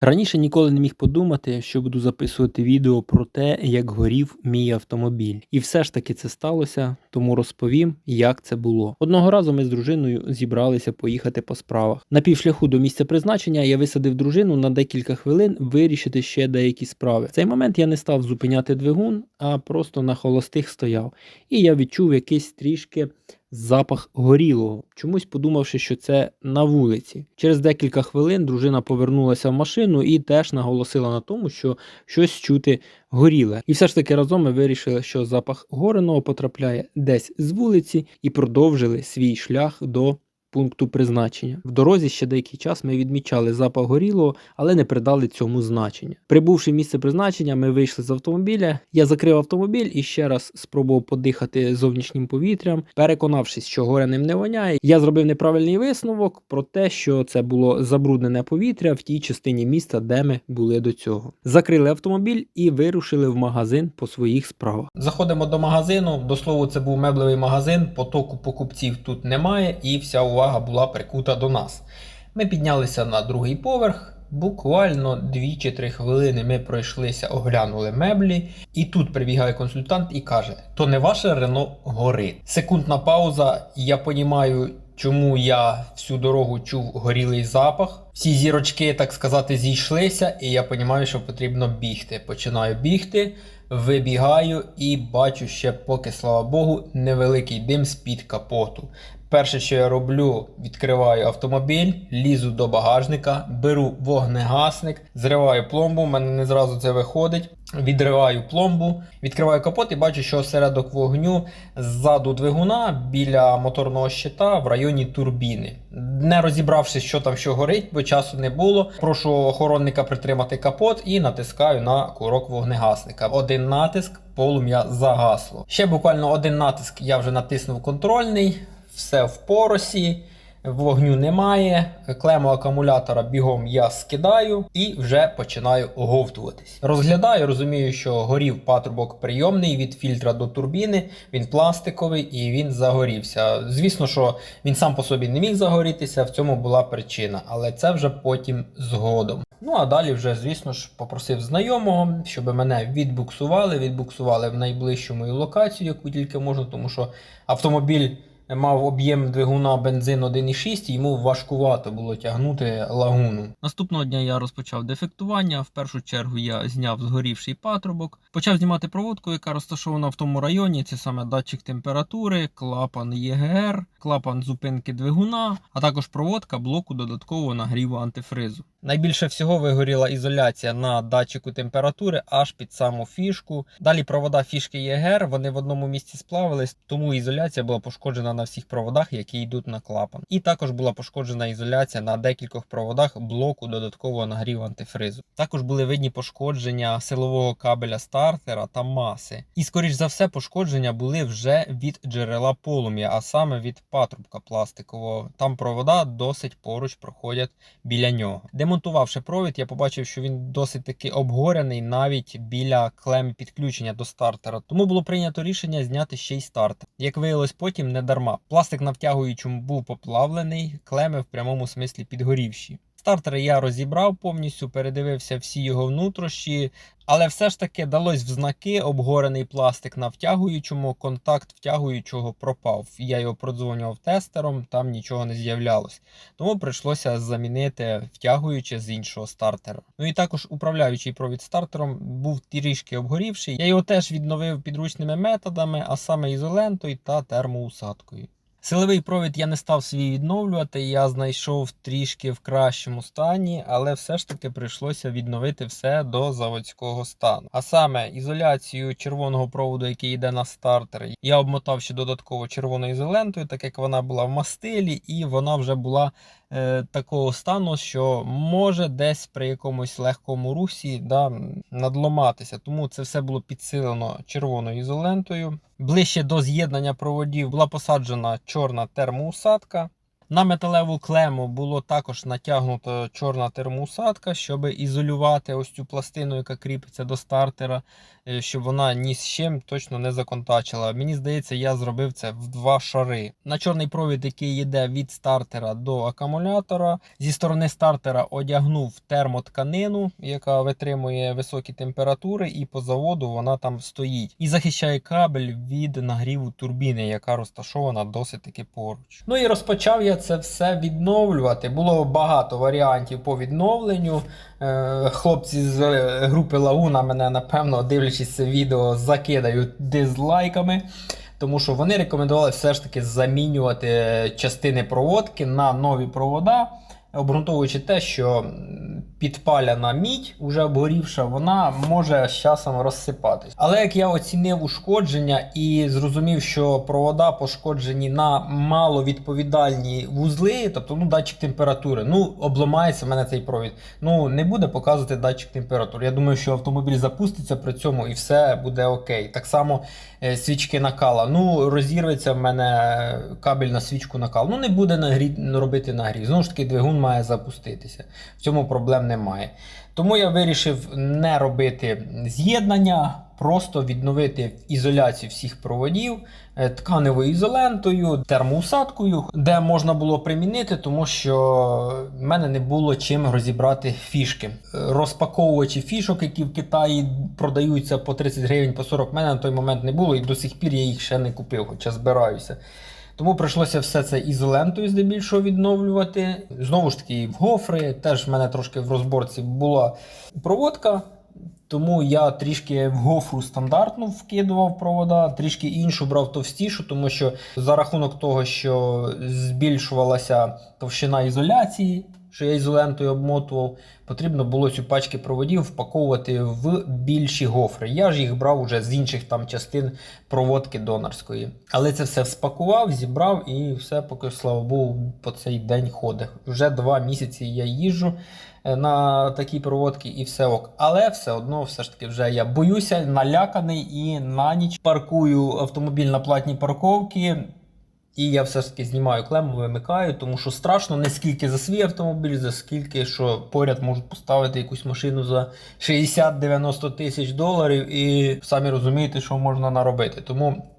Раніше ніколи не міг подумати, що буду записувати відео про те, як горів мій автомобіль. І все ж таки це сталося, тому розповім, як це було. Одного разу ми з дружиною зібралися поїхати по справах. На півшляху до місця призначення я висадив дружину на декілька хвилин вирішити ще деякі справи. В цей момент я не став зупиняти двигун, а просто на холостих стояв. І я відчув якийсь трішки запах горілого, чомусь подумавши, що це на вулиці. Через декілька хвилин дружина повернулася в машину і теж наголосила на тому, що щось чути горіле. І все ж таки разом ми вирішили, що запах гореного потрапляє десь з вулиці, і продовжили свій шлях до. Пункту призначення. В дорозі ще деякий час ми відмічали запах горілого, але не придали цьому значення. Прибувши в місце призначення, ми вийшли з автомобіля. Я закрив автомобіль і ще раз спробував подихати зовнішнім повітрям. Переконавшись, що горяним не воняє, я зробив неправильний висновок про те, що це було забруднене повітря в тій частині міста, де ми були до цього. Закрили автомобіль і вирушили в магазин по своїх справах. Заходимо до магазину. До слова, це був меблевий магазин. Потоку покупців тут немає, і вся була прикута до нас. Ми піднялися на другий поверх. Буквально 2 чи 3 хвилини ми пройшлися, оглянули меблі, і тут прибігає консультант і каже: то не ваше Рено горить. Секундна пауза. Я понімаю, чому я всю дорогу чув горілий запах. Всі зірочки, так сказати, зійшлися, і я розумію, що потрібно бігти. Починаю бігти, вибігаю і бачу ще, поки, слава Богу, невеликий дим з-під капоту. Перше, що я роблю, відкриваю автомобіль, лізу до багажника, беру вогнегасник, зриваю пломбу, у мене не зразу це виходить. Відриваю пломбу, відкриваю капот і бачу, що осередок вогню ззаду двигуна біля моторного щита в районі турбіни. Не розібравшись, що там що горить, бо часу не було. Прошу охоронника притримати капот і натискаю на курок вогнегасника. Один натиск, полум'я загасло. Ще буквально один натиск я вже натиснув контрольний, все в поросі. Вогню немає, клему акумулятора бігом я скидаю і вже починаю оговтуватись. Розглядаю, розумію, що горів патрубок прийомний від фільтра до турбіни, він пластиковий і він загорівся. Звісно, що він сам по собі не міг загорітися, в цьому була причина, але це вже потім згодом. Ну а далі вже, звісно ж, попросив знайомого, щоб мене відбуксували, відбуксували в найближчу мою локацію, яку тільки можна, тому що автомобіль мав об'єм двигуна бензин 1,6, йому важкувато було тягнути лагуну. Наступного дня я розпочав дефектування. В першу чергу я зняв згорівший патрубок, почав знімати проводку, яка розташована в тому районі. Це саме датчик температури, клапан ЄГР, клапан зупинки двигуна, а також проводка блоку додаткового нагріву антифризу. Найбільше всього вигоріла ізоляція на датчику температури аж під саму фішку. Далі провода фішки ЄГР, вони в одному місці сплавились, тому ізоляція була пошкоджена на всіх проводах, які йдуть на клапан. І також була пошкоджена ізоляція на декількох проводах блоку додаткового нагріву антифризу. Також були видні пошкодження силового кабеля стартера та маси. І, скоріш за все, пошкодження були вже від джерела полум'я, а саме від патрубка пластикового. Там провода досить поруч проходять біля нього. Демонтувавши провід, я побачив, що він досить таки обгорений навіть біля клеми підключення до стартера. Тому було прийнято рішення зняти ще й стартер. Як виявилось потім, не дарма. Пластик на втягуючому був поплавлений, клеми в прямому смислі підгорівші. Стартер я розібрав повністю, передивився всі його внутрішні, але все ж таки далось в знаки обгорений пластик на втягуючому, контакт втягуючого пропав. Я його продзвонював тестером, там нічого не з'являлось. Тому прийшлося замінити втягуюче з іншого стартера. Ну і також управляючий провід стартером був трішки обгорівший. Я його теж відновив підручними методами, а саме ізолентою та термоусадкою. Силовий провід я не став свій відновлювати, я знайшов трішки в кращому стані, але все ж таки прийшлося відновити все до заводського стану. А саме ізоляцію червоного проводу, який йде на стартер, я обмотав ще додатково червоною ізолентою, так як вона була в мастилі, і вона вже була такого стану, що може десь при якомусь легкому русі да, надломатися. Тому це все було підсилено червоною ізолентою. Ближче до з'єднання проводів була посаджена чорна термоусадка. На металеву клему було також натягнуто чорна термоусадка, щоб ізолювати ось цю пластину, яка кріпиться до стартера, е, щоб вона ні з чим точно не законтачила. Мені здається, я зробив це в два шари. На чорний провід, який йде від стартера до акумулятора, зі сторони стартера одягнув термотканину, яка витримує високі температури, і по заводу вона там стоїть. І захищає кабель від нагріву турбіни, яка розташована досить таки поруч. Ну і розпочав я це все відновлювати. Було багато варіантів по відновленню. Е, Хлопці з е, групи Лагуна мене, напевно, дивлячись це відео, закидають дизлайками. Тому що вони рекомендували все ж таки замінювати частини проводки на нові провода, обґрунтовуючи те, що підпаляна мідь, вже обгорівша, вона може з часом розсипатись. Але як я оцінив ушкодження і зрозумів, що провода пошкоджені на маловідповідальні вузли, тобто ну, датчик температури, ну обламається в мене цей провід. Ну не буде показувати датчик температури. Я думаю, що автомобіль запуститься при цьому і все буде окей. Так само е, свічки накала. Ну, розірветься в мене кабель на свічку накал. Ну, не буде нагрі... робити нагрів. Знову ж таки, двигун має запуститися. В цьому проблем немає. Тому я вирішив не робити з'єднання, просто відновити ізоляцію всіх проводів е, тканевою ізолентою, термоусадкою, де можна було примінити, тому що в мене не було чим розібрати фішки. Е, Розпаковувачі фішок, які в Китаї продаються по 30 гривень, по 40, в мене на той момент не було, і до сих пір я їх ще не купив, хоча збираюся. Тому прийшлося все це ізолентою здебільшого відновлювати. Знову ж таки, в гофри теж в мене трошки в розборці була проводка. Тому я трішки в гофру стандартну вкидував провода, трішки іншу брав товстішу, тому що за рахунок того, що збільшувалася товщина ізоляції, що я ізолентою обмотував, потрібно було цю пачки проводів впаковувати в більші гофри. Я ж їх брав уже з інших там частин проводки донорської. Але це все спакував, зібрав і все, поки, слава Богу, по цей день ходить. Вже два місяці я їжджу е, на такі проводки і все ок. Але все одно, все ж таки, вже я боюся, наляканий і на ніч паркую автомобіль на платній парковці. І я все ж таки знімаю клему, вимикаю, тому що страшно не скільки за свій автомобіль, за скільки що поряд можуть поставити якусь машину за 60-90 тисяч доларів, і самі розумієте, що можна наробити. Тому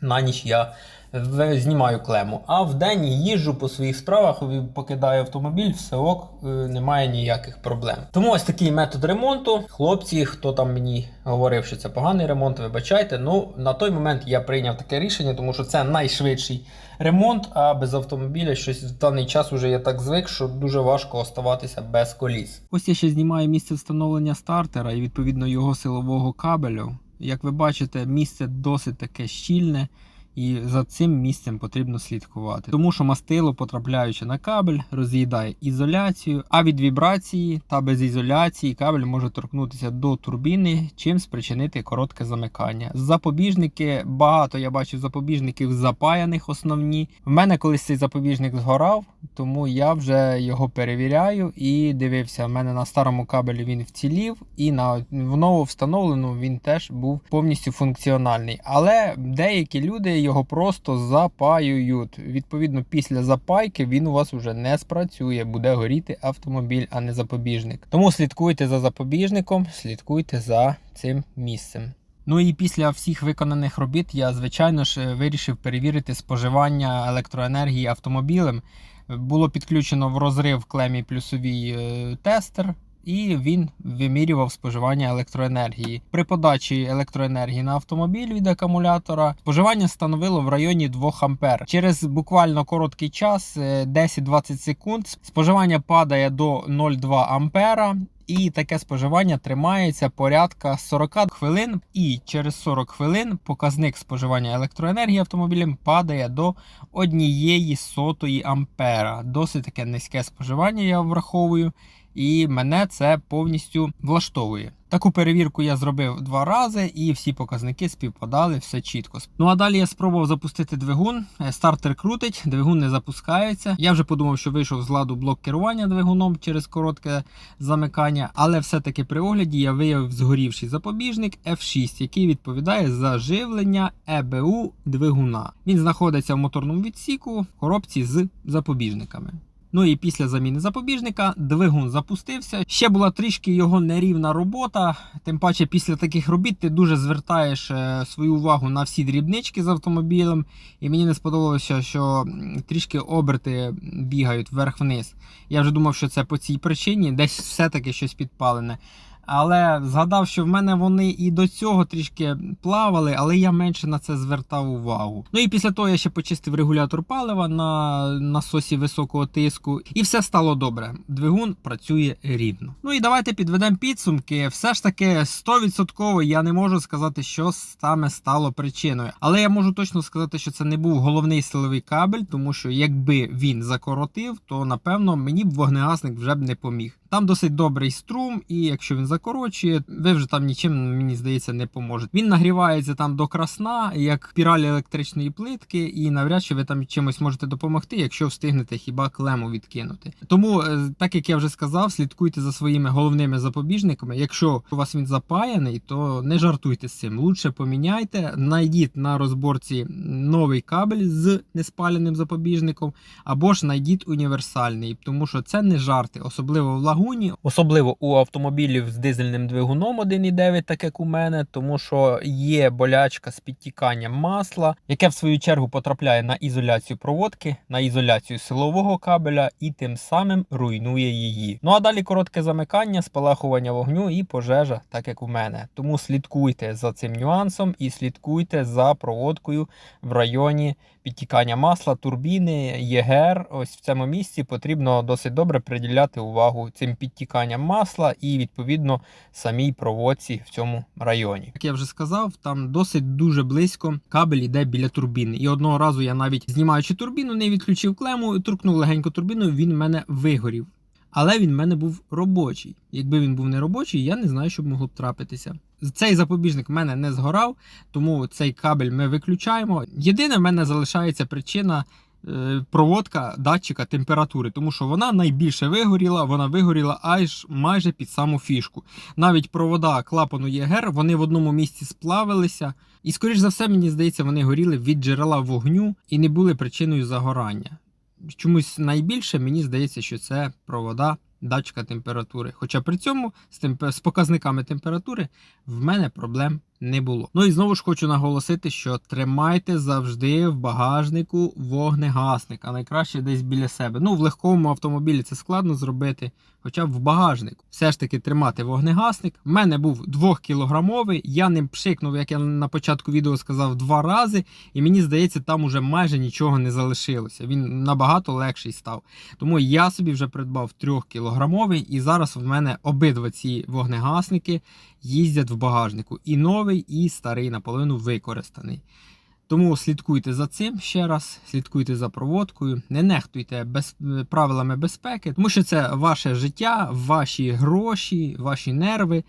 на ніч я знімаю клему. А в день їжджу по своїх справах, покидаю автомобіль, все ок, е, немає ніяких проблем. Тому ось такий метод ремонту. Хлопці, хто там мені говорив, що це поганий ремонт, вибачайте. Ну на той момент я прийняв таке рішення, тому що це найшвидший ремонт, а без автомобіля щось в даний час уже я так звик, що дуже важко оставатися без коліс. Ось я ще знімаю місце встановлення стартера і відповідно його силового кабелю. Як ви бачите, місце досить таке щільне. І за цим місцем потрібно слідкувати, тому що мастило, потрапляючи на кабель, роз'їдає ізоляцію, а від вібрації та без ізоляції кабель може торкнутися до турбіни, чим спричинити коротке замикання. Запобіжники багато я бачив запобіжників запаяних основні. В мене колись цей запобіжник згорав, тому я вже його перевіряю і дивився. В мене на старому кабелі він вцілів, і на в ново встановленому він теж був повністю функціональний. Але деякі люди його просто запаюють. Відповідно, після запайки він у вас вже не спрацює, буде горіти автомобіль, а не запобіжник. Тому слідкуйте за запобіжником, слідкуйте за цим місцем. Ну і після всіх виконаних робіт я, звичайно ж, вирішив перевірити споживання електроенергії автомобілем. Було підключено в розрив клемі плюсовій е, тестер, і він вимірював споживання електроенергії. При подачі електроенергії на автомобіль від акумулятора споживання становило в районі 2 ампер. Через буквально короткий час, е, 10-20 секунд, споживання падає до 0,2 ампера. І таке споживання тримається порядка 40 хвилин, і через 40 хвилин показник споживання електроенергії автомобілем падає до однієї сотої ампера. Досить таке низьке споживання, я враховую. І мене це повністю влаштовує. Таку перевірку я зробив два рази, і всі показники співпадали, все чітко. Ну а далі я спробував запустити двигун. Е, Стартер крутить, двигун не запускається. Я вже подумав, що вийшов з ладу блок керування двигуном через коротке замикання, але все-таки при огляді я виявив згорівший запобіжник F6, який відповідає за живлення ЕБУ двигуна. Він знаходиться в моторному відсіку в коробці з запобіжниками. Ну і після заміни запобіжника двигун запустився. Ще була трішки його нерівна робота. Тим паче, після таких робіт ти дуже звертаєш е, свою увагу на всі дрібнички з автомобілем. І мені не сподобалося, що трішки оберти бігають вверх-вниз. Я вже думав, що це по цій причині, десь все-таки щось підпалене. Але згадав, що в мене вони і до цього трішки плавали, але я менше на це звертав увагу. Ну і після того я ще почистив регулятор палива на насосі високого тиску, і все стало добре. Двигун працює рівно. Ну і давайте підведемо підсумки. Все ж таки 100% я не можу сказати, що саме стало причиною. Але я можу точно сказати, що це не був головний силовий кабель, тому що якби він закоротив, то напевно мені б вогнегасник вже б не поміг. Там досить добрий струм, і якщо він закорочує, ви вже там нічим, мені здається, не поможе. Він нагрівається там до красна, як спіраль електричної плитки, і навряд чи ви там чимось можете допомогти, якщо встигнете хіба клему відкинути. Тому, е, так як я вже сказав, слідкуйте за своїми головними запобіжниками. Якщо у вас він запаяний, то не жартуйте з цим. Лучше поміняйте, знайдіть на розборці новий кабель з неспаленим запобіжником, або ж знайдіть універсальний, тому що це не жарти, особливо в лагуні, особливо у автомобілів з дизельним двигуном 1.9, так як у мене, тому що є болячка з підтіканням масла, яке в свою чергу потрапляє на ізоляцію проводки, на ізоляцію силового кабеля і тим самим руйнує її. Ну а далі коротке замикання, спалахування вогню і пожежа, так як у мене. Тому слідкуйте за цим нюансом і слідкуйте за проводкою в районі підтікання масла, турбіни, ЄГР. Ось в цьому місці потрібно досить добре приділяти увагу цим підтіканням масла і відповідно самій проводці в цьому районі. Як я вже сказав, там досить дуже близько кабель іде біля турбіни. І одного разу я навіть знімаючи турбіну, не відключив клему, торкнув легенько турбіну, він в мене вигорів. Але він в мене був робочий. Якби він був не робочий, я не знаю, що б могло б трапитися. Цей запобіжник в мене не згорав, тому цей кабель ми виключаємо. Єдине, в мене залишається причина проводка датчика температури, тому що вона найбільше вигоріла, вона вигоріла аж майже під саму фішку. Навіть провода клапану ЄГР вони в одному місці сплавилися. І, скоріш за все, мені здається, вони горіли від джерела вогню і не були причиною загорання. Чомусь найбільше мені здається, що це провода датчика температури. Хоча при цьому з, темп... з показниками температури в мене проблем не було. Ну і знову ж хочу наголосити, що тримайте завжди в багажнику вогнегасник, а найкраще десь біля себе. Ну, в легкому автомобілі це складно зробити, хоча б в багажнику. Все ж таки тримати вогнегасник. В мене був 2-кілограмовий, я ним пшикнув, як я на початку відео сказав, два рази, і мені здається, там уже майже нічого не залишилося. Він набагато легший став. Тому я собі вже придбав 3-кілограмовий, і зараз в мене обидва ці вогнегасники їздять в багажнику. І новий, і старий, наполовину використаний. Тому слідкуйте за цим ще раз, слідкуйте за проводкою, не нехтуйте без, правилами безпеки, тому що це ваше життя, ваші гроші, ваші нерви.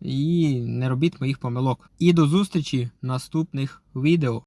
І не робіть моїх помилок. І до зустрічі в наступних відео.